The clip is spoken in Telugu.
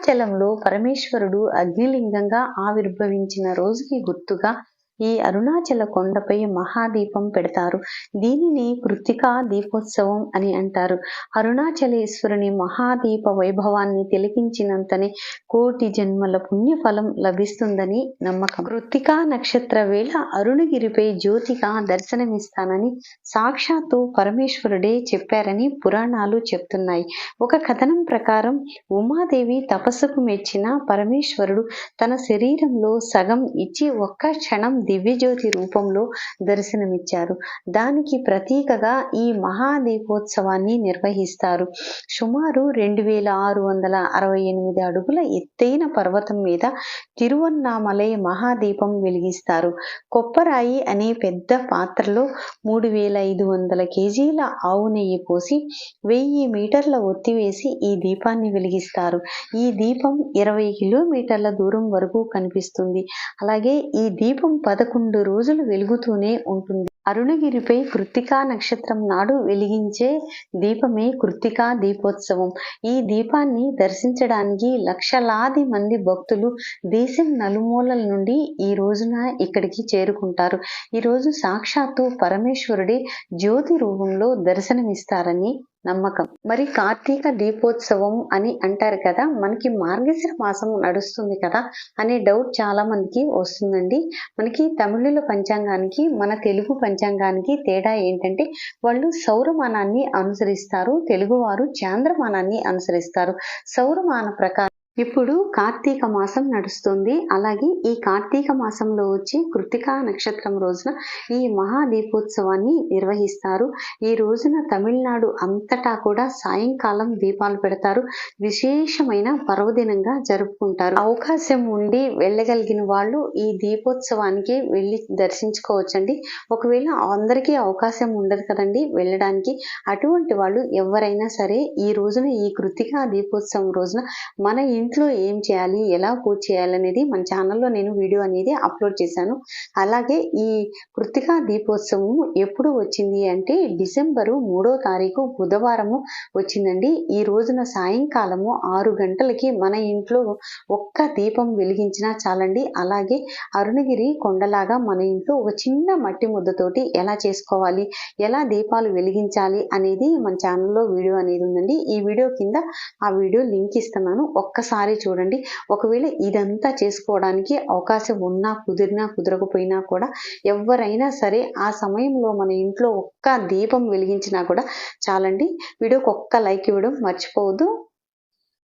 అరుణాచలంలో పరమేశ్వరుడు అగ్నిలింగంగా ఆవిర్భవించిన రోజుకి గుర్తుగా ఈ అరుణాచల కొండపై మహాదీపం పెడతారు. దీనిని కృతికా దీపోత్సవం అని అంటారు. అరుణాచలేశ్వరుని మహాదీప వైభవాన్ని తిలకించినంతనే కోటి జన్మల పుణ్యఫలం లభిస్తుందని నమ్మకం. కృతికా నక్షత్ర వేళ అరుణగిరిపై జ్యోతిగా దర్శనమిస్తానని సాక్షాత్తు పరమేశ్వరుడే చెప్పారని పురాణాలు చెప్తున్నాయి. ఒక కథనం ప్రకారం ఉమాదేవి తపస్సుకు మెచ్చిన పరమేశ్వరుడు తన శరీరంలో సగం ఇచ్చి ఒక్క క్షణం దివ్యజ్యోతి రూపంలో దర్శనమిచ్చారు. దానికి ప్రతీకగా ఈ మహాదీపోత్సవాన్ని నిర్వహిస్తారు. సుమారు రెండు వేల ఆరు వందల అరవై ఎనిమిది అడుగుల ఎత్తైన పర్వతం మీద తిరువన్నామలై మహాదీపం వెలిగిస్తారు. కొప్పరాయి అనే పెద్ద పాత్రలో మూడు వేల ఐదు వందల కేజీల ఆవు నెయ్యి పోసి వెయ్యి మీటర్ల ఒత్తివేసి ఈ దీపాన్ని వెలిగిస్తారు. ఈ దీపం ఇరవై కిలోమీటర్ల దూరం వరకు కనిపిస్తుంది. అలాగే ఈ దీపం పదకొండు రోజులు వెలుగుతూనే ఉంటుంది. అరుణగిరిపై కృత్తికా నక్షత్రం నాడు వెలిగించే దీపమే కృత్తికా దీపోత్సవం. ఈ దీపాన్ని దర్శించడానికి లక్షలాది మంది భక్తులు దేశం నలుమూలల నుండి ఈ రోజున ఇక్కడికి చేరుకుంటారు. ఈ రోజు సాక్షాత్తు పరమేశ్వరుడే జ్యోతి రూపంలో దర్శనమిస్తారని నమ్మకం. మరి కార్తీక దీపోత్సవం అని అంటారు కదా మనకి మార్గశిర మాసం నడుస్తుంది కదా అనే డౌట్ చాలా మందికి వస్తుందండి. మనకి తమిళుల పంచాంగానికి మన తెలుగు పంచాంగానికి తేడా ఏంటంటే వాళ్ళు సౌరమానాన్ని అనుసరిస్తారు తెలుగువారు చాంద్రమానాన్ని అనుసరిస్తారు. సౌరమాన ప్రకారం ఇప్పుడు కార్తీక మాసం నడుస్తుంది. అలాగే ఈ కార్తీక మాసంలో వచ్చే కృతికా నక్షత్రం రోజున ఈ మహాదీపోత్సవాన్ని నిర్వహిస్తారు. ఈ రోజున తమిళనాడు అంతటా కూడా సాయంకాలం దీపాలు పెడతారు. విశేషమైన పర్వదినంగా జరుపుకుంటారు. అవకాశం ఉండి వెళ్ళగలిగిన వాళ్ళు ఈ దీపోత్సవానికి వెళ్ళి దర్శించుకోవచ్చండి. ఒకవేళ అందరికీ అవకాశం ఉండదు కదండి వెళ్ళడానికి. అటువంటి వాళ్ళు ఎవరైనా సరే ఈ రోజున ఈ కృతికా దీపోత్సవం రోజున మన ఇంట్లో ఏం చేయాలి ఎలా పూజ చేయాలి అనేది మన ఛానల్లో నేను వీడియో అనేది అప్లోడ్ చేశాను. అలాగే ఈ కృతికా దీపోత్సవం ఎప్పుడు వచ్చింది అంటే డిసెంబరు మూడో తారీఖు బుధవారము వచ్చిందండి. ఈ రోజున సాయంకాలము ఆరు గంటలకి మన ఇంట్లో ఒక్క దీపం వెలిగించినా చాలండి. అలాగే అరుణగిరి కొండలాగా మన ఇంట్లో ఒక చిన్న మట్టి ముద్దతోటి ఎలా చేసుకోవాలి ఎలా దీపాలు వెలిగించాలి అనేది మన ఛానల్లో వీడియో అనేది ఉందండి. ఈ వీడియో కింద ఆ వీడియో లింక్ ఇస్తున్నాను. ఒక్కసారి ఒక్కసారి చూడండి. ఒకవేళ ఇదంతా చేసుకోవడానికి అవకాశం ఉన్నా కుదిరినా కుదరకపోయినా కూడా ఎవరైనా సరే ఆ సమయంలో మన ఇంట్లో ఒక్క దీపం వెలిగించినా కూడా చాలండి. వీడియోకి ఒక్క లైక్ ఇవ్వడం మర్చిపోవద్దు.